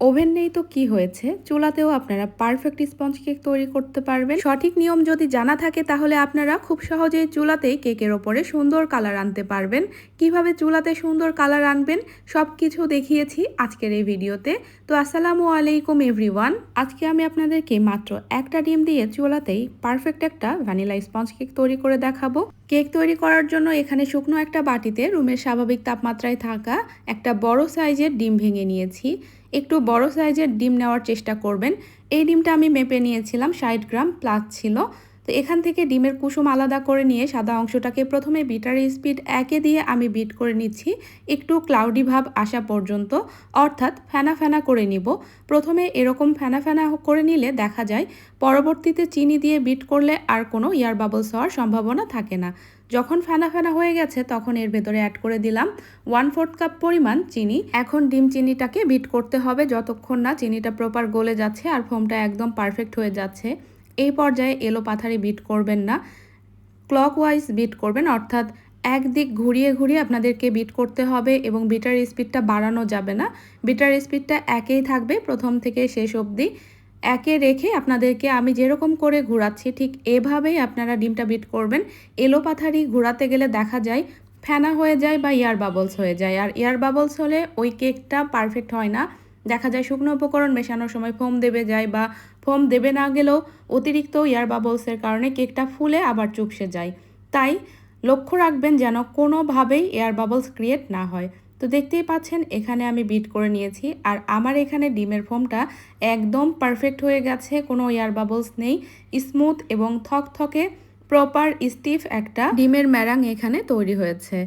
Oven নেই তো কি হয়েছে? চুলাতেও আপনারা পারফেক্ট স্পঞ্জ কেক তৈরি করতে পারবেন। সঠিক নিয়ম যদি জানা থাকে তাহলে আপনারা খুব সহজেই চুলাতেই কেকের ওপরে সুন্দর কালার আনতে পারবেন। কীভাবে চুলাতে সুন্দর কালার আনবেন সব কিছু দেখিয়েছি আজকের এই ভিডিওতে। তো আসসালামু আলাইকুম এভরিওয়ান আজকে আমি আপনাদেরকে মাত্র একটা ডিম দিয়ে চুলাতেই পারফেক্ট একটা ভ্যানিলা স্পঞ্জ কেক তৈরি করে দেখাবো। কেক তৈরি করার জন্য এখানে শুকনো একটা বাটিতে রুমের স্বাভাবিক তাপমাত্রায় থাকা একটা বড় সাইজের ডিম ভেঙে নিয়েছি। একটু বড় সাইজের ডিম নেওয়ার চেষ্টা করবেন। এই ডিমটা আমি মেপে নিয়েছিলাম, ষাট গ্রাম প্লাস ছিল। তো এখান থেকে ডিমের কুসুম আলাদা করে নিয়ে সাদা অংশটাকে প্রথমে বিটার স্পিড একে দিয়ে আমি বিট করে নিচ্ছি। একটু ক্লাউডি ভাব আসা পর্যন্ত, অর্থাৎ ফেনা ফেনা করে নিব। প্রথমে এরকম ফেনা ফেনা করে নিলে দেখা যায় পরবর্তীতে চিনি দিয়ে বিট করলে আর কোনো ইয়ার বাবলস হওয়ার সম্ভাবনা থাকে না। যখন ফেনা ফেনা হয়ে গেছে, তখন এর ভেতরে অ্যাড করে দিলাম ওয়ান ফোর্থ কাপ পরিমাণ চিনি। এখন ডিম চিনিটাকে বিট করতে হবে, যতক্ষণ না চিনিটা প্রপার গলে যাচ্ছে আর ফোমটা একদম পারফেক্ট হয়ে যাচ্ছে। এই পর্যায়ে এলো পাথারি বিট করবেন না। ক্লক ক্লকওয়াইজ বিট করবেন, অর্থাৎ একদিক ঘুরিয়ে ঘুরিয়ে আপনাদেরকে বিট করতে হবে এবং বিটার স্পিডটা বাড়ানো যাবে না। বিটার স্পিডটা একেই থাকবে প্রথম থেকে শেষ অবধি। একে রেখে আপনাদেরকে আমি যেরকম করে ঘোরাচ্ছি, ঠিক এভাবেই আপনারা ডিমটা বিট করবেন। এলো পাথারি ঘোরাতে গেলে দেখা যায় ফেনা হয়ে যায় বা ইয়ার বাবলস হয়ে যায়। আর ইয়ার বাবলস হলে ওই কেকটা পারফেক্ট হয় না। দেখা যায় শুকনো উপকরণ মেশানোর সময় ফোম দেবে যায় বা ফোম দেবে না গেলেও অতিরিক্ত ইয়ার বাবলসের কারণে কেকটা ফুলে আবার চুপসে যায়। তাই লক্ষ্য রাখবেন যেন কোনোভাবেই এয়ার বাবলস ক্রিয়েট না হয়। তো দেখতেই পাচ্ছেন, এখানে আমি বিট করে নিয়েছি আর আমার এখানে ডিমের ফোমটা একদম পারফেক্ট হয়ে গেছে, কোনো এয়ার বাবলস নেই, স্মুথ এবং থকথকে প্রপার স্টিফ একটা ডিমের ম্যারাং এখানে তৈরি হয়েছে।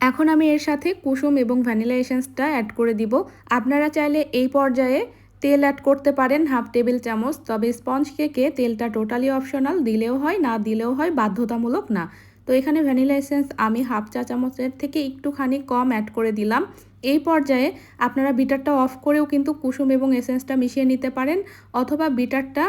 এখন আমি এর সাথে কুসুম এবং ভ্যানিলা এসেন্সটা অ্যাড করে দিব। আপনারা চাইলে এই পর্যায়ে তেল অ্যাড করতে পারেন হাফ টেবিল চামচ, তবে স্পঞ্জ কেকে তেলটা টোটালি অপশনাল দিলেও হয়, না দিলেও হয়, বাধ্যতামূলক না। তো এখানে ভ্যানিলা এসেন্স আমি হাফ চা চামচের থেকে একটুখানি কম অ্যাড করে দিলাম। এই পর্যায়ে আপনারা বিটারটা অফ করেও কিন্তু কুসুম এবং এসেন্সটা মিশিয়ে নিতে পারেন, অথবা বিটারটা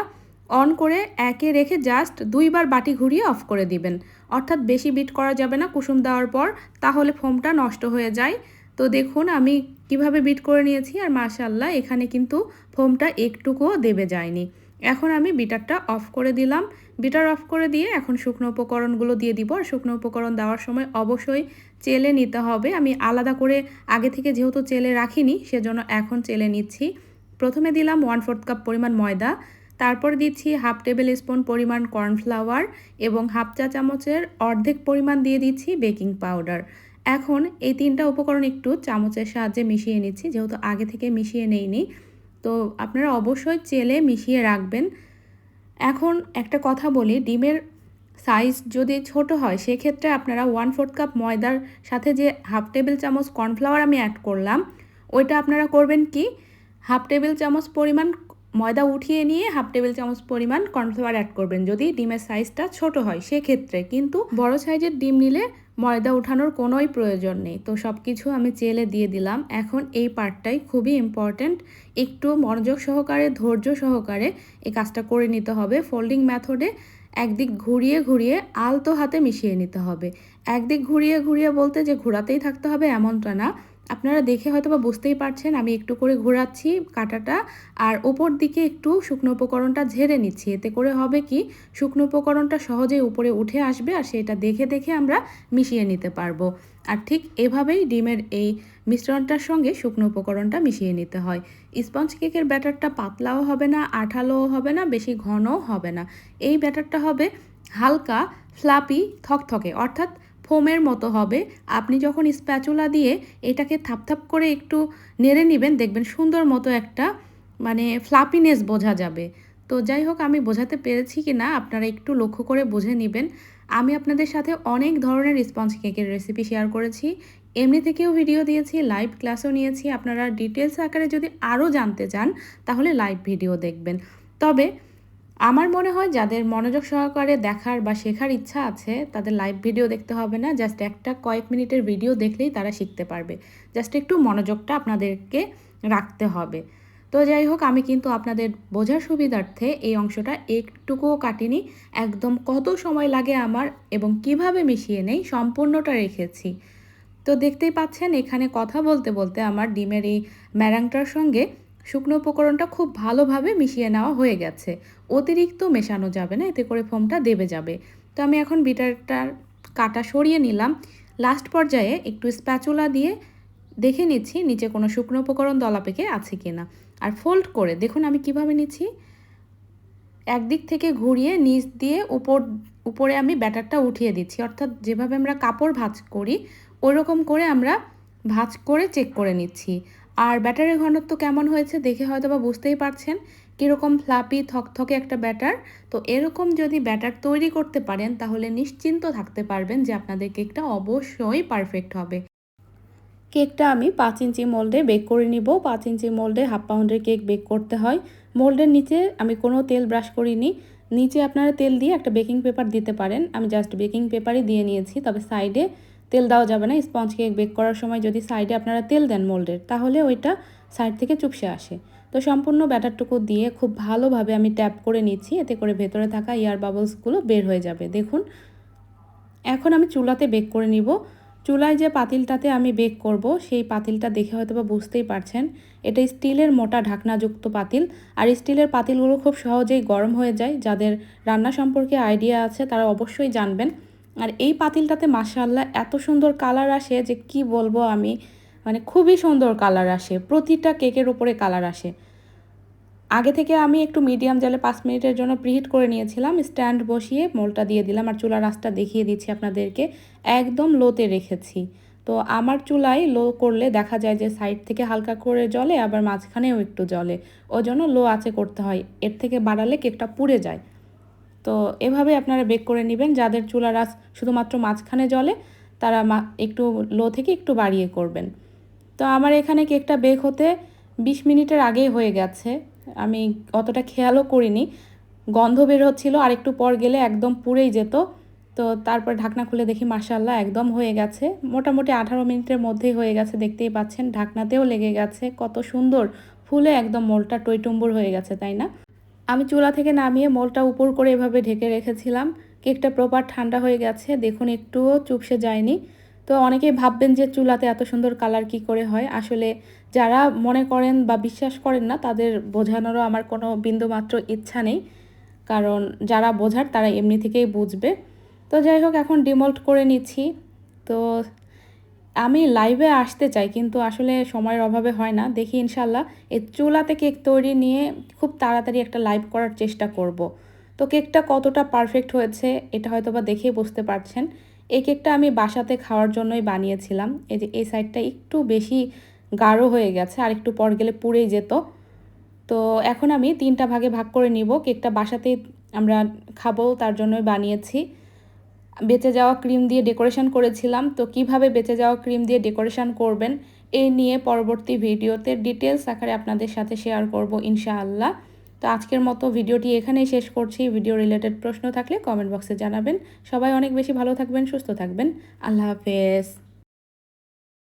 অন করে একে রেখে জাস্ট দুইবার বাটি ঘুরিয়ে অফ করে দিবেন। অর্থাৎ বেশি বিট করা যাবে না কুসুম দেওয়ার পর, তাহলে ফোমটা নষ্ট হয়ে যায়। তো দেখুন, আমি কীভাবে বিট করে নিয়েছি। আর মাশাল্লাহ এখানে কিন্তু ফোমটা একটুকুও দেবে যায়নি। এখন আমি বিটারটা অফ করে দিলাম। বিটার অফ করে দিয়ে এখন শুকনো উপকরণগুলো দিয়ে দিব। আর শুকনো উপকরণ দেওয়ার সময় অবশ্যই চেলে নিতে হবে। আমি আলাদা করে আগে থেকে যেহেতু চেলে রাখিনি, সেজন্য এখন চেলে নিচ্ছি। প্রথমে দিলাম ওয়ান ফোর্থ কাপ পরিমাণ ময়দা। তারপর দিচ্ছি হাফ টেবিল স্পুন পরিমাণ কর্নফ্লাওয়ার এবং হাফ চা চামচের অর্ধেক পরিমাণ দিয়ে দিচ্ছি বেকিং পাউডার এখন এই তিনটা উপকরণ একটু চামচের সাহায্যে মিশিয়ে নিচ্ছি, যেহেতু আগে থেকে মিশিয়ে নেইনি। তো আপনারা অবশ্যই চেলে মিশিয়ে রাখবেন। এখন একটা কথা বলি, ডিমের সাইজ যদি ছোট হয়, সেক্ষেত্রে আপনারা ওয়ান ফোর্থ কাপ ময়দার সাথে যে হাফ টেবিল চামচ কর্নফ্লাওয়ার আমি অ্যাড করলাম, ওইটা আপনারা করবেন কি? হাফ টেবিল চামচ পরিমাণ ময়দা উঠিয়ে নিয়ে হাফ টেবিল চামচ পরিমাণ কর্নফ্লাওয়ার অ্যাড করবেন, যদি ডিমের সাইজটা ছোট হয় সেক্ষেত্রে। কিন্তু বড় সাইজের ডিম নিলে ময়দা উঠানোর কোনোই প্রয়োজন নেই। তো সব কিছু আমি চেলে দিয়ে দিলাম। এখন এই পার্টটাই খুবই ইম্পর্ট্যান্ট একটু মনোযোগ সহকারে, ধৈর্য সহকারে এই কাজটা করে নিতে হবে। ফোল্ডিং মেথডে একদিক ঘুরিয়ে ঘুরিয়ে আলতো হাতে মিশিয়ে নিতে হবে। একদিক ঘুরিয়ে ঘুরিয়ে বলতে যে ঘোরাতেই থাকতে হবে এমনটা না। আপনারা দেখে হয়তো বা বুঝতেই পারছেন, আমি একটু করে ঘোরাচ্ছি কাটাটা, আর ওপর দিকে একটু শুকনো উপকরণটা ঝেড়ে নিচ্ছি। এতে করে হবে কি, শুকনো উপকরণটা সহজেই উপরে উঠে আসবে আর সেটা দেখে দেখে আমরা মিশিয়ে নিতে পারব। আর ঠিক এভাবেই ডিমের এই মিশ্রণটার সঙ্গে শুকনো উপকরণটা মিশিয়ে নিতে হয়। স্পঞ্জ কেকের ব্যাটারটা পাতলাও হবে না, আঠালোও হবে না, বেশি ঘনও হবে না। এই ব্যাটারটা হবে হালকা, ফ্লাপি, থকথকে, অর্থাৎ ফোমের মতো হবে। আপনি যখন স্প্যাচুলা দিয়ে এটাকে থাপথাপ করে একটু নেড়ে নেবেন, দেখবেন সুন্দর মতো একটা মানে ফ্লাপিনেস বোঝা যাবে। তো যাই হোক, আমি বোঝাতে পেরেছি কি না আপনারা একটু লক্ষ্য করে বুঝে নেবেন। আমি আপনাদের সাথে অনেক ধরনের স্পঞ্জ কেকের রেসিপি শেয়ার করেছি। এমনি থেকেও ভিডিও দিয়েছি লাইভ ক্লাসও নিয়েছি। আপনারা ডিটেলস আকারে যদি আরও জানতে চান, তাহলে লাইভ ভিডিও দেখবেন। তবে আমার মনে হয় যাদের মনোযোগ সহকারে দেখার বা শেখার ইচ্ছা আছে, তাদের লাইভ ভিডিও দেখতে হবে না। জাস্ট একটা কয়েক মিনিটের ভিডিও দেখলেই তারা শিখতে পারবে। জাস্ট একটু মনোযোগটা আপনাদেরকে রাখতে হবে। তো যাই হোক, আমি কিন্তু আপনাদের বোঝার সুবিধার্থে এই অংশটা একটুকুও কাটিনি। একদম কত সময় লাগে আমার এবং কীভাবে মিশিয়ে নেই সম্পূর্ণটা রেখেছি। তো দেখতেই পাচ্ছেন, এখানে কথা বলতে বলতে আমার ডিমের এই ম্যারাংটার সঙ্গে শুকনো উপকরণটা খুব ভালোভাবে মিশিয়ে নেওয়া হয়ে গেছে। অতিরিক্ত মেশানো যাবে না, এতে করে ফোমটা দেবে যাবে। তো আমি এখন বিটারটার কাটা সরিয়ে নিলাম। লাস্ট পর্যায়ে একটু স্প্যাচুলা দিয়ে দেখে নিচ্ছি নিচে কোনো শুকনো উপকরণ দলা পেকে আছে কি না আর ফোল্ড করে দেখুন আমি কীভাবে নিচ্ছি। একদিক থেকে ঘুরিয়ে নিচ দিয়ে উপর, উপরে আমি ব্যাটারটা উঠিয়ে দিচ্ছি। অর্থাৎ যেভাবে আমরা কাপড় ভাঁজ করি ওই রকম করে আমরা ভাঁজ করে চেক করে নিচ্ছি। আর ব্যাটারের ঘনত্ব কেমন হয়েছে দেখে হয়তো বা বুঝতেই পারছেন। কীরকম ফ্লাপি, থকথকে একটা ব্যাটার। তো এরকম যদি ব্যাটার তৈরি করতে পারেন, তাহলে নিশ্চিন্ত থাকতে পারবেন যে আপনাদের কেকটা অবশ্যই পারফেক্ট হবে। কেকটা আমি পাঁচ ইঞ্চি মোল্ডে বেক করে নিব। পাঁচ ইঞ্চি মোল্ডে হাফ পাউন্ডের কেক বেক করতে হয়। মোল্ডের নিচে আমি কোনো তেল ব্রাশ করিনি। নিচে আপনারা তেল দিয়ে একটা বেকিং পেপার দিতে পারেন। আমি জাস্ট বেকিং পেপারই দিয়ে নিয়েছি, তবে সাইডে তেল দেওয়া যাবে না স্পঞ্জ কেক বেক করার সময় যদি সাইডে আপনারা তেল দেন মোল্ডের তাহলে ওইটা সাইড থেকে চুপসে আসে। তো সম্পূর্ণ ব্যাটারটুকু দিয়ে খুব ভালোভাবে আমি ট্যাপ করে নিচ্ছি, এতে করে ভেতরে থাকা এয়ার বাবলসগুলো বের হয়ে যাবে। দেখুন, এখন আমি চুলাতে বেক করে নিব। চুলায় যে পাতিলটাতে আমি বেক করব, সেই পাতিলটা দেখে হয়তো বা বুঝতেই পারছেন, এটা স্টিলের মোটা ঢাকনাযুক্ত পাতিল। আর স্টিলের পাতিলগুলো খুব সহজেই গরম হয়ে যায়। যাদের রান্না সম্পর্কে আইডিয়া আছে, তারা অবশ্যই জানবেন। আর এই পাতিলটাতে মাসাল্লাহ এত সুন্দর কালার আসে যে কি বলব আমি মানে খুবই সুন্দর কালার আসে, প্রতিটা কেকের ওপরে কালার আসে। আগে থেকে আমি একটু মিডিয়াম জালে পাঁচ মিনিটের জন্য প্রিহিট করে নিয়েছিলাম, স্ট্যান্ড বসিয়ে মোলটা দিয়ে দিলাম আর চুলার রাস্তা দেখিয়ে দিচ্ছি আপনাদেরকে, একদম লোতে রেখেছি। তো আমার চুলায় লো করলে দেখা যায় যে সাইড থেকে হালকা করে জলে, আবার মাঝখানেও একটু জলে ওই জন্য লো আছে করতে হয়, এর থেকে বাড়ালে কেকটা পুড়ে যায়। তো এভাবে আপনারা বেক করে নেবেন। যাদের চুলা রাস শুধুমাত্র মাঝখানে জলে তারা একটু লো থেকে একটু বাড়িয়ে করবেন। তো আমার এখানে কেকটা বেক হতে বিশ মিনিটের আগেই হয়ে গেছে। আমি অতটা খেয়ালও করিনি। গন্ধ বের হচ্ছিল, আর একটু পর গেলে একদম পুড়েই যেত। তো তারপর ঢাকনা খুলে দেখি মার্শাল্লাহ একদম হয়ে গেছে। মোটামুটি আঠারো মিনিটের মধ্যেই হয়ে গেছে, দেখতেই পাচ্ছেন। ঢাকনাতেও লেগে গেছে। কত সুন্দর। ফুলে একদম মোলটা টইটুম্বুর হয়ে গেছে, তাই না? আমি চুলা থেকে নামিয়ে মোলটা উপর করে এভাবে ঢেকে রেখেছিলাম। কেকটা প্রপার ঠান্ডা হয়ে গেছে। দেখুন, একটুও চুপসে যায়নি। তো অনেকেই ভাববেন যে চুলাতে এত সুন্দর কালার কি করে হয়। আসলে যারা মনে করেন বা বিশ্বাস করেন না, তাদের বোঝানোরও আমার কোনো বিন্দুমাত্র ইচ্ছা নেই। কারণ যারা বোঝার, তারা এমনি থেকেই বুঝবে। তো যাই হোক, এখন ডিমল্ট করে নিচ্ছি। তো আমি লাইভে আসতে চাই, কিন্তু আসলে সময়ের অভাবে হয় না। দেখি ইনশাল্লাহ এই চুলাতে কেক তৈরি নিয়ে খুব তাড়াতাড়ি একটা লাইভ করার চেষ্টা করব। তো কেকটা কতটা পারফেক্ট হয়েছে, এটা হয়তো বা দেখেই বুঝতে পারছেন। এই কেকটা আমি বাসাতে খাওয়ার জন্যই বানিয়েছিলাম। এই যে, এই সাইডটা একটু বেশি গাঢ় হয়ে গেছে, আর একটু পর গেলে পুড়েই যেত। তো এখন আমি তিনটা ভাগে ভাগ করে নিব। কেকটা বাসাতেই আমরা খাব, তার জন্যই বানিয়েছি। বেঁচে যাওয়া ক্রিম দিয়ে ডেকোরেশন করেছিলাম। তো কীভাবে বেঁচে যাওয়া ক্রিম দিয়ে ডেকোরেশন করবেন এই নিয়ে পরবর্তী ভিডিওতে ডিটেলস আকারে আপনাদের সাথে শেয়ার করব ইনশাআল্লাহ। তো আজকের মতো ভিডিওটি এখানেই শেষ করছি। ভিডিও রিলেটেড প্রশ্ন থাকলে কমেন্ট বক্সে জানাবেন। সবাই অনেক বেশি ভালো থাকবেন, সুস্থ থাকবেন। আল্লাহ হাফেজ।